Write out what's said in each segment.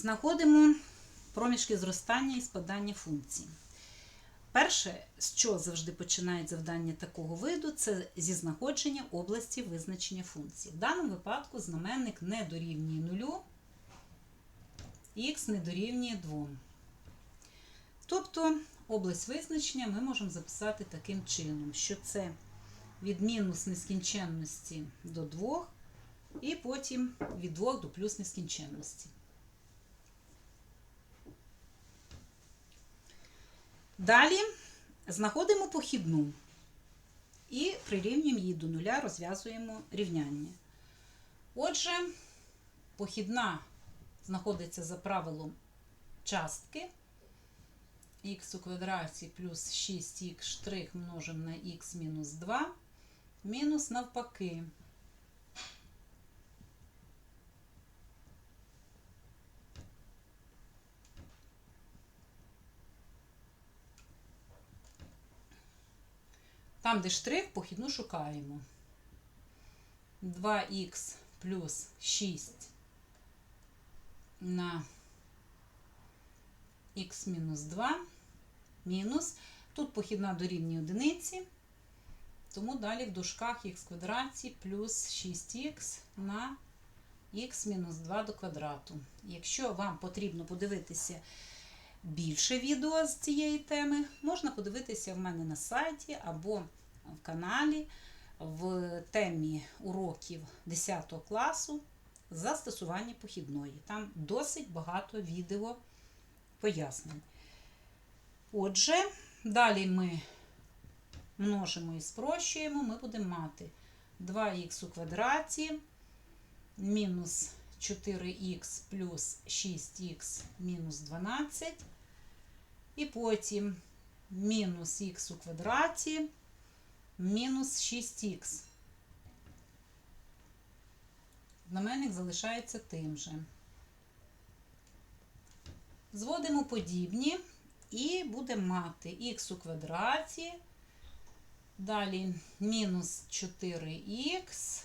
Знаходимо проміжки зростання і спадання функцій. Перше, з чого завжди починають завдання такого виду, це зі знаходження області визначення функції. В даному випадку знаменник не дорівнює нулю, х не дорівнює 2. Тобто область визначення ми можемо записати таким чином, що це від мінус нескінченності до 2, і потім від 2 до плюс нескінченності. Далі знаходимо похідну і прирівнюємо її до нуля, розв'язуємо рівняння. Отже, похідна знаходиться за правилом частки х у квадраті плюс 6х штрих множимо на х мінус 2, мінус навпаки. Там, де штрих, похідну шукаємо. 2х плюс 6 на х мінус 2 мінус. Тут похідна дорівнює одиниці, тому далі в дужках х квадраті плюс 6х на х мінус 2 до квадрату. Якщо вам потрібно подивитися більше відео з цієї теми, можна подивитися в мене на сайті або каналі в темі уроків 10 класу застосування похідної. Там досить багато відео пояснень. Отже, далі ми множимо і спрощуємо, ми будемо мати 2х у квадраті мінус 4х плюс 6х мінус 12. І потім мінус х у квадраті мінус 6х. Знаменник залишається тим же. Зводимо подібні і будемо мати х у квадраті, далі мінус 4х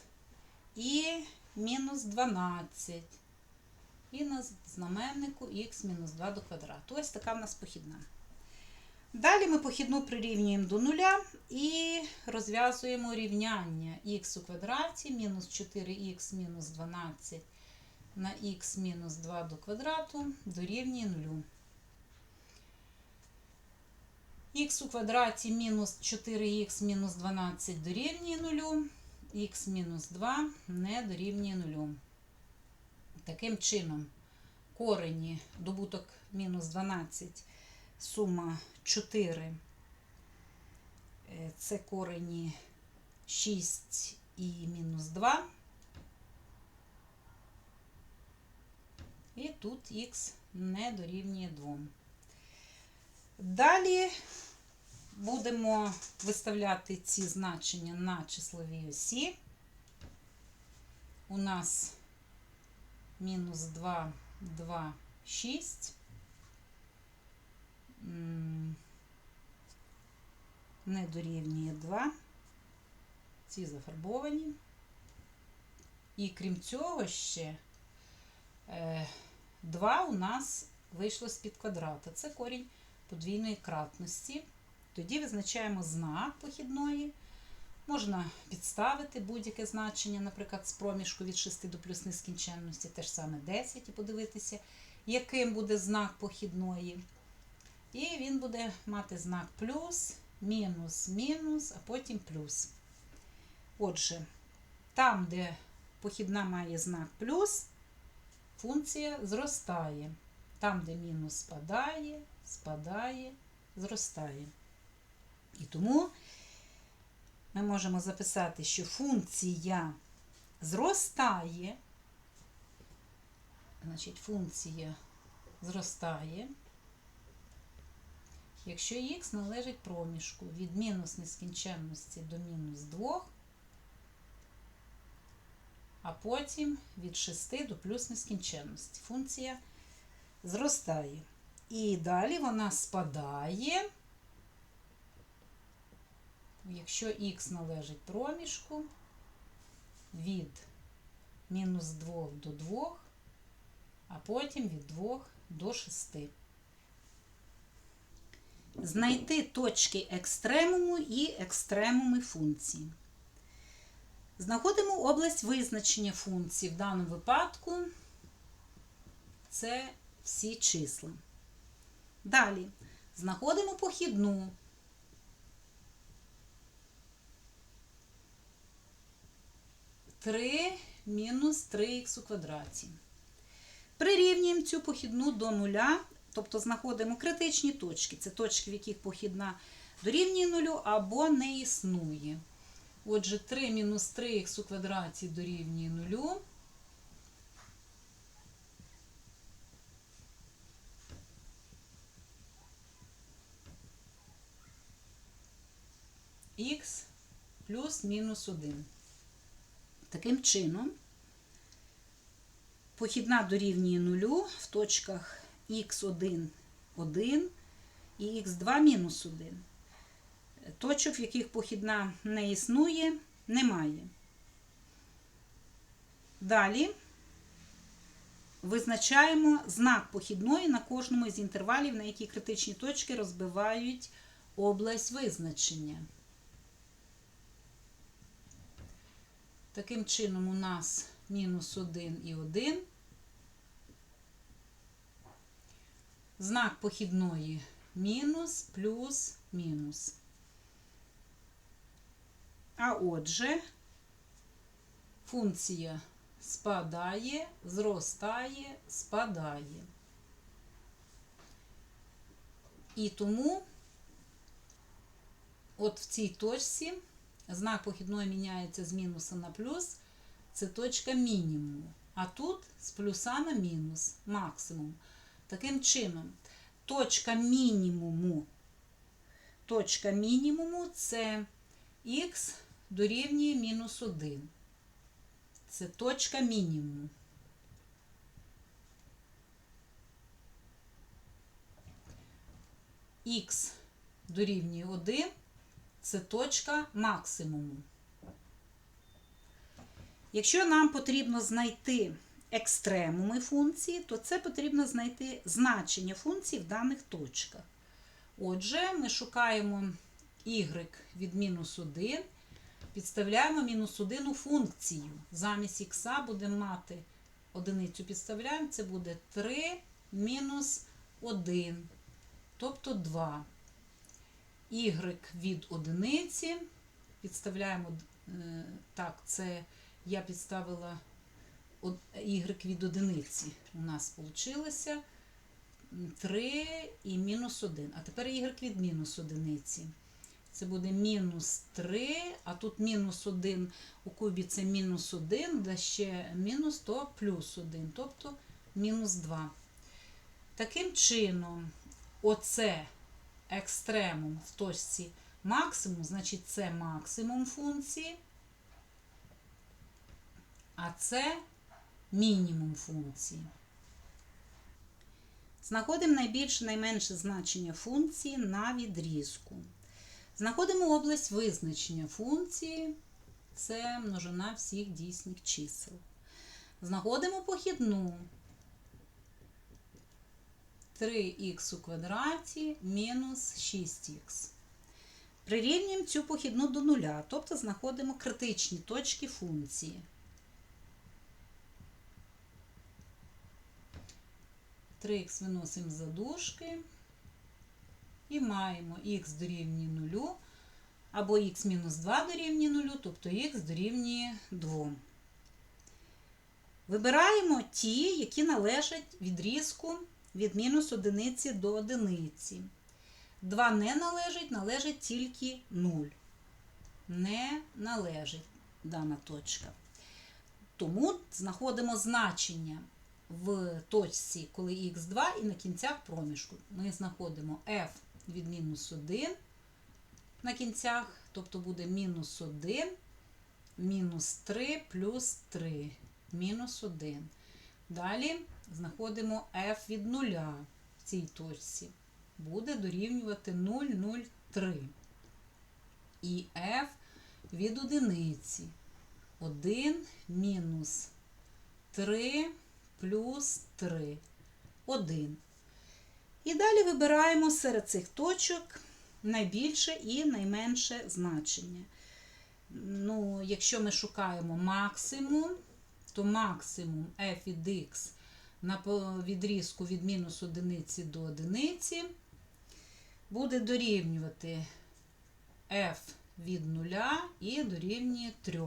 і мінус 12. І на знаменнику х мінус 2 до квадрату. Ось така в нас похідна. Далі ми похідну прирівнюємо до нуля і розв'язуємо рівняння х у квадраті мінус 4х мінус 12 на х мінус 2 до квадрату дорівнює нулю. х у квадраті мінус 4х мінус 12 дорівнює нулю, х мінус 2 не дорівнює нулю. Таким чином, корені добуток мінус 12, сума 4, це корені 6 і мінус 2. І тут х не дорівнює 2. Далі будемо виставляти ці значення на числовій осі. У нас мінус 2, 2, 6. Не дорівнює 2. Ці зафарбовані. І крім цього ще 2 у нас вийшло з-під квадрата. Це корінь подвійної кратності. Тоді визначаємо знак похідної. Можна підставити будь-яке значення, наприклад, з проміжку від 6 до плюс нескінченності, теж саме 10, і подивитися, яким буде знак похідної. І він буде мати знак плюс, мінус, мінус, а потім плюс. Отже, там, де похідна має знак плюс, функція зростає. Там, де мінус спадає, спадає, зростає. І тому ми можемо записати, що функція зростає, значить, функція зростає, якщо х належить проміжку від мінус нескінченності до мінус 2, а потім від 6 до плюс нескінченності. Функція зростає. І далі вона спадає, якщо х належить проміжку від мінус 2 до 2, а потім від 2 до 6. Знайти точки екстремуму і екстремуми функції. Знаходимо область визначення функції. В даному випадку це всі числа. Далі знаходимо похідну. Три мінус 3х у квадраті. Прирівнюємо цю похідну до нуля, тобто знаходимо критичні точки. Це точки, в яких похідна дорівнює нулю або не існує. Отже, 3 мінус 3х у квадраті дорівнює нулю. х плюс мінус 1. Таким чином, похідна дорівнює нулю в точках х1 1 і х2 мінус 1. Точок, в яких похідна не існує, немає. Далі визначаємо знак похідної на кожному з інтервалів, на які критичні точки розбивають область визначення. Таким чином, у нас мінус 1 і 1. Знак похідної мінус, плюс, мінус. А отже, функція спадає, зростає, спадає. І тому от в цій точці знак похідної міняється з мінуса на плюс, це точка мінімуму. А тут з плюса на мінус максимум. Таким чином, точка мінімуму, точка мінімуму це х дорівнює мінус 1. Це точка мінімуму. Х дорівнює 1 це точка максимуму. Якщо нам потрібно знайти екстремуми функції, то це потрібно знайти значення функції в даних точках. Отже, ми шукаємо y від мінус 1, підставляємо мінус 1 у функцію. Замість х будемо мати одиницю підставляємо, це буде 3 мінус 1, тобто 2 y від одиниці. Підставляємо, е, так, це я підставила y від одиниці. У нас вийшло 3 і мінус 1. А тепер y від мінус одиниці. Це буде мінус 3, а тут мінус 1 у кубі це мінус 1, де ще мінус, то плюс 1, тобто мінус 2. Таким чином, оце екстремум в точці максимум, значить це максимум функції, а це мінімум функції. Знаходимо найбільше найменше значення функції на відрізку. Знаходимо область визначення функції, це множина всіх дійсних чисел. Знаходимо похідну 3х у квадраті мінус 6х. Прирівнюємо цю похідну до нуля, тобто знаходимо критичні точки функції. Х виносимо за дужки і маємо х дорівнює 0, або х мінус 2 дорівнює 0, тобто х дорівнює 2. Вибираємо ті, які належать відрізку від мінус одиниці до одиниці. 2 не належить, належить тільки 0. Не належить дана точка. Тому знаходимо значення в точці, коли х2 і на кінцях проміжку. Ми знаходимо f від мінус 1 на кінцях, тобто буде мінус 1, мінус 3 плюс 3, мінус 1. Далі знаходимо f від 0 в цій точці. Буде дорівнювати 0,03. І f від одиниці. 1 мінус 3 плюс 3. 1. І далі вибираємо серед цих точок найбільше і найменше значення. Ну, якщо ми шукаємо максимум, то максимум f від x на відрізку від мінус одиниці до одиниці буде дорівнювати f від 0 і дорівнює 3.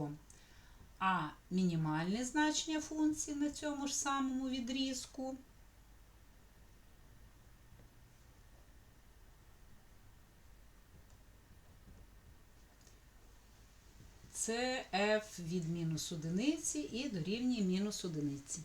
А мінімальне значення функції на цьому ж самому відрізку це f від мінус одиниці і дорівнює мінус одиниці.